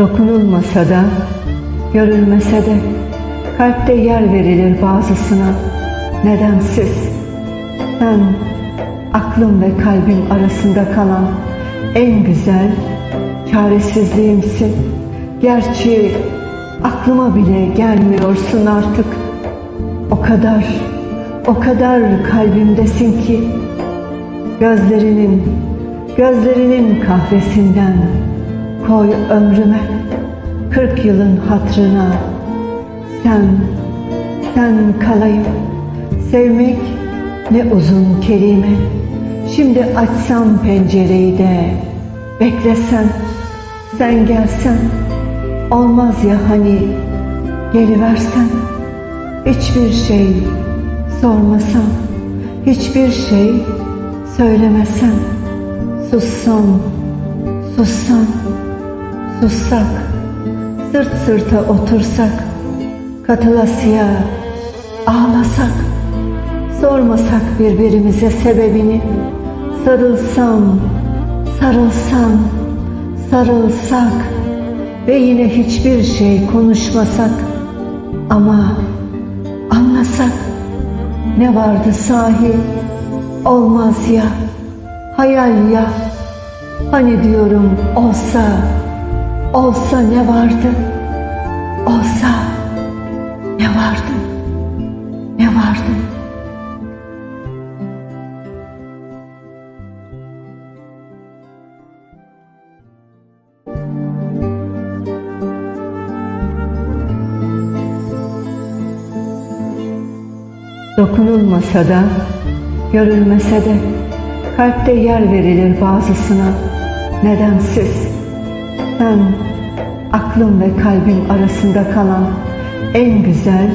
Dokunulmasa da, görülmese de, kalpte yer verilir bazısına, nedensiz. Sen, aklım ve kalbim arasında kalan en güzel çaresizliğimsin. Gerçi aklıma bile gelmiyorsun artık. O kadar, o kadar kalbimdesin ki, gözlerinin, gözlerinin kahvesinden koy ömrüme, kırk yılın hatrına, sen, sen kalayım. Sevmek ne uzun kelime. Şimdi açsam pencereyi de beklesen, sen gelsen. Olmaz ya hani geliversen. Hiçbir şey sormasam, hiçbir şey söylemesem. Sussam, sussam, sussak, sırt sırta otursak, katılasıya ağlasak, sormasak birbirimize sebebini, sarılsam, sarılsam, sarılsak ve yine hiçbir şey konuşmasak ama anlasak ne vardı sahi? Olmaz ya, hayal ya, hani diyorum olsa, olsa ne vardı, olsa ne vardı, ne vardı. Dokunulmasa da, görülmese de, kalpte yer verilir bazısına, nedensiz. Sen, aklım ve kalbim arasında kalan en güzel